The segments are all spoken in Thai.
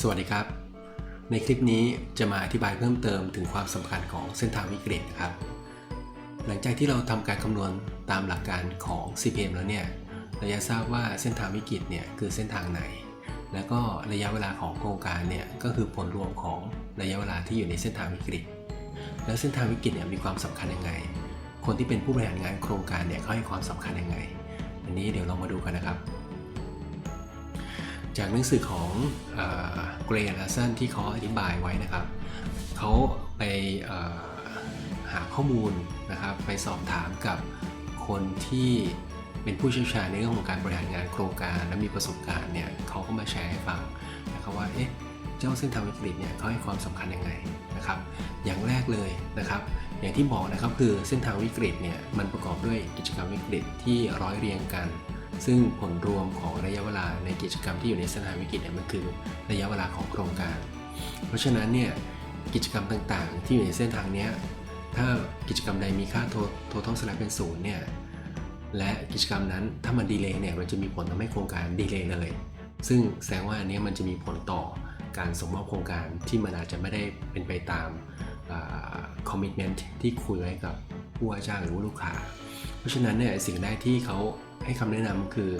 สวัสดีครับ ในคลิปนี้จะมาอธิบายเพิ่มเติมถึงความสำคัญของเส้นทางวิกฤตนะครับ หลังจากที่เราทำการคำนวณตามหลักการของ CPM แล้วเนี่ยเราจะทราบว่าเส้นทางวิกฤตเนี่ยคือเส้นทางไหน แล้วก็ระยะเวลาของโครงการเนี่ยก็คือผลรวมของระยะเวลาที่อยู่ในเส้นทางวิกฤต แล้วเส้นทางวิกฤตเนี่ยมีความสำคัญยังไง คนที่เป็นผู้บริหารงานโครงการเนี่ยเขาให้ความสำคัญยังไง อันนี้เดี๋ยวเรามาดูกันนะครับ จากหนังสือของเกรย์ลัสซันที่เขาอธิบายไว้นะครับเขาไปหาข้อมูลนะครับไปสอบถามกับคนที่เป็นผู้เชี่ยวชาญในเรื่องของการบริหารงานโครงการและมีประสบการณ์เนี่ยเขาก็มาแชร์ให้ฟังนะครับว่าเอ๊ะเจ้าเส้นทางวิกฤตเนี่ยเขาให้ความสำคัญยังไงนะครับ อย่างแรกเลยนะครับ อย่างที่บอกนะครับคือเส้นทางวิกฤตเนี่ยมันประกอบด้วยกิจกรรมวิกฤตที่ร้อยเรียงกัน ซึ่งผลรวมของระยะเวลาในกิจกรรมที่อยู่ในเส้นทางวิกฤตเนี่ยมันคือระยะเวลาของโครงการ เพราะฉะนั้นเนี่ยกิจกรรมต่างๆ ที่อยู่ในเส้นทางเนี้ยถ้ากิจกรรมใดมีค่า total slack เป็นศูนย์เนี่ยและกิจกรรมนั้นถ้ามันดีเลย์เนี่ยมันจะมีผลทำให้โครงการดีเลย์เลย ซึ่งแสดงว่าอันนี้มันจะมีผลต่อการส่งมอบโครงการที่มันอาจจะไม่ได้เป็นไปตามคอมมิชเมนต์ที่คุยไว้กับผู้ว่าจ้างหรือว่าลูกค้า เพราะฉะนั้นเนี่ยสิ่งแรกที่เขา ให้คำแนะนำคือ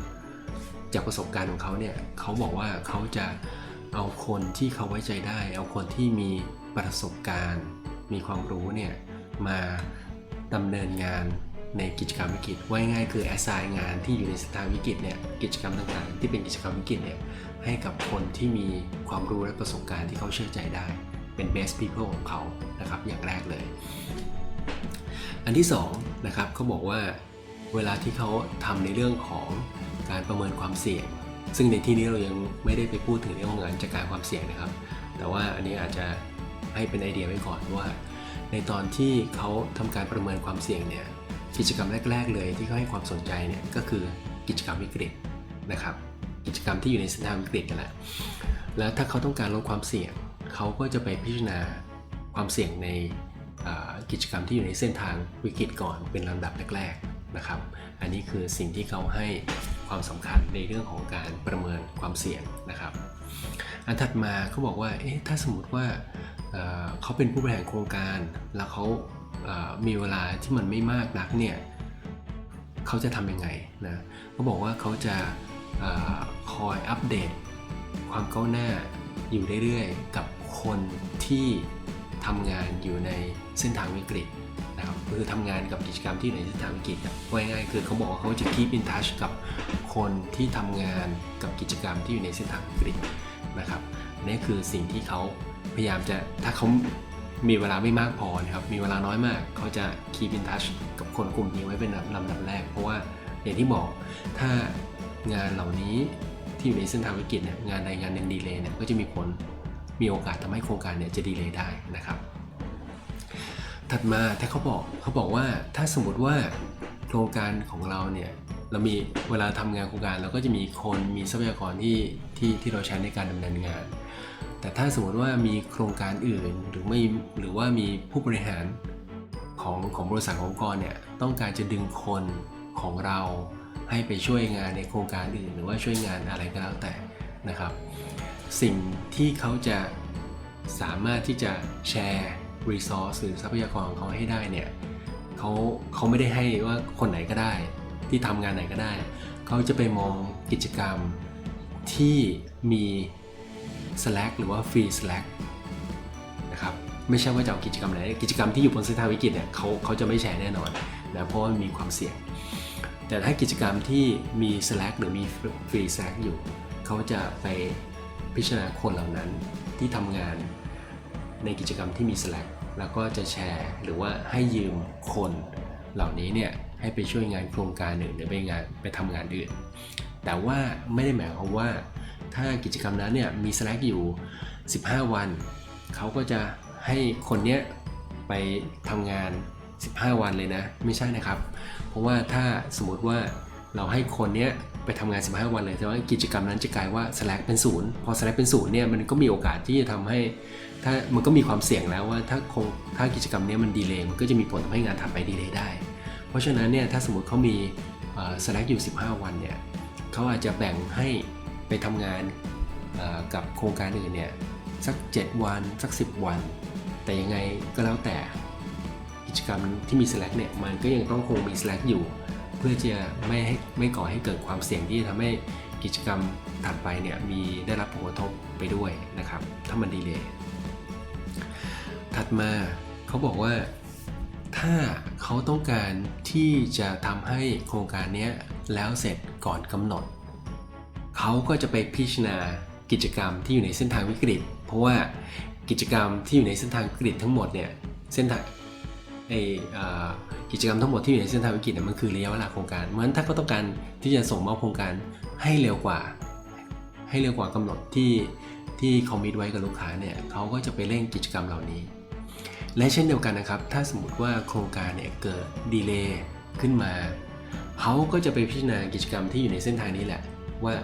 จากประสบการณ์ของเขาเนี่ยเขาบอกว่าเขาจะเอาคนที่เขาไว้ใจได้ เอาคนที่มีประสบการณ์ มีความรู้เนี่ยมาดำเนินงานในกิจกรรมวิกฤตว่าง่ายคือ assign งานที่อยู่ในสถานวิกฤตเนี่ยกิจกรรมต่างๆ ที่เป็นกิจกรรมวิกฤตเนี่ยให้กับคนที่มีความรู้และประสบการณ์ที่เขาเชื่อใจได้เป็น best people ของเขานะครับอย่างแรกเลย อันที่2นะครับเขาบอกว่า เวลาที่เขาทำในเรื่องของการประเมินความเสี่ยง ซึ่งในที่นี้เรายังไม่ได้ไปพูดถึงเรื่องของการจัดการความเสี่ยงนะครับ แต่ว่าอันนี้อาจจะให้เป็นไอเดียไว้ก่อนว่า ในตอนที่เขาทำการประเมินความเสี่ยงเนี่ยกิจกรรมแรก ๆ เลยที่เขาให้ความสนใจเนี่ยก็คือกิจกรรมวิกฤตนะครับ กิจกรรมที่อยู่ในสถานวิกฤตกันแหละแล้วถ้าเขาต้องการลดความเสี่ยง เขาก็จะไปพิจารณาความเสี่ยงในกิจกรรมที่อยู่ในเส้นทางวิกฤตก่อนเป็นลำดับแรกๆ นะครับ อันนี้คือสิ่งที่เขาให้ความสำคัญในเรื่องของการประเมินความเสี่ยงนะครับ อันถัดมาเขาบอกว่า เอ๊ะ ถ้าสมมติว่าเเขาเป็นผู้บริหารโครงการ แล้วเขามีเวลาที่มันไม่มากนักเนี่ยเขาจะทำยังไงนะเขาบอกว่าเขาจะอคอยอัปเดต ความก้าวหน้าอยู่เรื่อยๆ กับคนที่ทำงานอยู่ในเส้นทางวิกฤตนะครับ คือทำงานกับกิจกรรมที่ในเส้นทางวิกฤตว่าง่ายๆคือเขาบอกว่าเขาจะ keep in touch กับคนที่ทำงานกับกิจกรรมที่อยู่ในเส้นทางวิกฤตนะครับนี่คือสิ่งที่เขาพยายามจะถ้าเขามีเวลาไม่มากพอนะครับมีเวลาน้อยมากเขาจะ keep in touch กับคนกลุ่มนี้ไว้เป็นลำดับแรก เพราะว่าอย่างที่บอกถ้างานเหล่านี้ที่อยู่ในเส้นทางวิกฤตเนี่ยงานใดงานหนึ่งดีเลยเนี่ยก็จะมีผลมีโอกาสทำให้โครงการเนี่ยจะดีเลยได้นะครับ ถัดมาถ้าเขาบอกเขาบอกว่าถ้าสมมติว่าโครงการของเราเนี่ยเรามีเวลาทำงานโครงการเราก็จะมีคนมีทรัพยากรที่ที่ที่เราใช้ในการดำเนินงาน แต่ถ้าสมมติว่ามีโครงการอื่นหรือไม่หรือว่ามีผู้บริหารของของบริษัทขององค์กรเนี่ยต้องการจะดึงคนของเราให้ไปช่วยงานในโครงการอื่น หรือว่าช่วยงานอะไรก็แล้วแต่นะครับ สิ่งที่เขาจะสามารถที่จะแชร์ resource หรือทรัพยากรของเขาให้ได้เนี่ยเขาเขาไม่ได้ให้ว่าคนไหนก็ได้ ที่ทำงานไหนก็ได้ เขาจะไปมองกิจกรรมที่มี Slack หรือว่า Free Slack นะครับไม่ใช่ว่าจะเอากิจกรรมไหน กิจกรรมที่อยู่บนเส้นทางวิกฤตเนี่ยเขาเขาจะไม่แชร์แน่นอนนะเพราะว่ามีความเสี่ยง แต่ถ้ากิจกรรมที่มี Slack หรือมี Free Slack อยู่ เขาจะไปพิจารณาคนเหล่านั้นที่ทำงาน ในกิจกรรมที่มี Slack แล้วก็จะแชร์ หรือว่าให้ยืมคนเหล่านี้เนี่ยให้ไปช่วยงานโครงการอื่นหรือไปงานไปทำงานอื่น แต่ว่าไม่ได้หมายความว่า ถ้ากิจกรรมนั้นเนี่ยมี Slack อยู่ 15 วัน เขาก็จะให้คนเนี้ยไปทำงาน 15 วันเลยนะ ไม่ใช่นะครับ เพราะว่าถ้าสมมติว่าเราให้คนเนี้ย ไปทำงาน 15 วันเลย แต่ว่ากิจกรรมนั้นจะกลายว่า Slack เป็นศูนย์พอ Slack เป็นศูนย์เนี่ยมันก็มีโอกาสที่จะทำให้ถ้ามันก็มีความเสี่ยงแล้วว่าถ้าคงถ้ากิจกรรมนี้มันดีเลย์มันก็จะมีผลทำให้งานถัดไปดีเลย์ได้ เพราะฉะนั้นเนี่ยถ้าสมมติเขามี Slack อยู่ 15 วันเนี่ยเขาอาจจะแบ่งให้ไปทำงานกับโครงการอื่นเนี่ยสัก 7 วันสัก 10 วัน แต่ยังไงก็แล้วแต่กิจกรรมที่มี Slack เนี่ยมันก็ยังต้องคงมี Slack อยู่ พื่อจะไม่ให้ไม่ก่อให้เกิดความเสี่ยงที่จะทำให้กิจกรรมถัดไปเนี่ยมีได้รับผลกระทบไปด้วยนะครับ ถ้ามันดีเลยถัดมาเขาบอกว่าถ้าเขาต้องการที่จะทำให้โครงการนี้แล้วเสร็จก่อนกำหนด เขาก็จะไปพิจารณากิจกรรมที่อยู่ในเส้นทางวิกฤต เพราะว่ากิจกรรมที่อยู่ในเส้นทางวิกฤตทั้งหมดเนี่ยเส้นทาง ไอกิจกรรมทั้งหมดที่อยู่ในเส้นทางวิกฤตเนี่ยมันคือระยะเวลาโครงการเพราะฉะนั้นถ้าเขาต้องการที่จะส่งมอบโครงการให้เร็วกว่า ให้เร็วกว่ากำหนดที่ที่คอมมิตไว้กับลูกค้าเนี่ยเขาก็จะไปเร่งกิจกรรมเหล่านี้ และเช่นเดียวกันนะครับ ถ้าสมมติว่าโครงการเนี่ยเกิดดีเลย์ขึ้นมาเขาก็จะไปพิจารณากิจกรรมที่อยู่ในเส้นทางนี้แหละ ว่า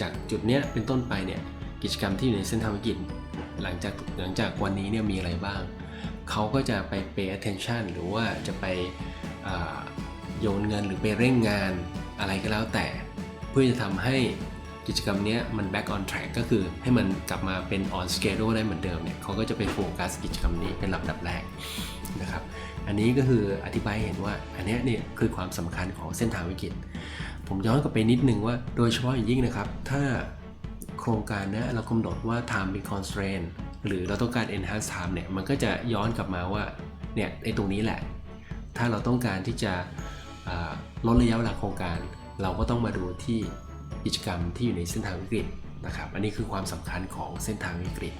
จากจุดเนี้ยเป็นต้นไปเนี่ยกิจกรรมที่อยู่ในเส้นทางวิกฤตหลังจากหลังจากวันนี้เนี่ยมีอะไรบ้าง เขาก็จะไป pay attention หรือว่าจะไปโยนเงินหรือไปเร่งงานอะไรก็แล้วแต่ เพื่อจะทำให้กิจกรรมนี้มัน back on track ก็คือให้มันกลับมาเป็น on schedule ได้เหมือนเดิมเนี่ยเขาก็จะไปโฟกัสกิจกรรมนี้เป็นลำดับแรกนะครับ อันนี้ก็คืออธิบายให้เห็นว่าอันนี้เนี่ยคือความสำคัญของเส้นทางวิกฤต ผมย้อนกลับไปนิดนึงว่าโดยเฉพาะอย่างยิ่งนะครับ ถ้าโครงการนี้เรากำหนดว่า time เป็น constraint หรือเราต้องการ enhance time เนี่ยมันก็จะย้อนกลับมาว่าเนี่ยไอ้ตรงนี้แหละ ถ้าเราต้องการที่จะลดระยะเวลาโครงการ เราก็ต้องมาดูที่กิจกรรมที่อยู่ในเส้นทางวิกฤตนะครับ อันนี้คือความสำคัญของเส้นทางวิกฤต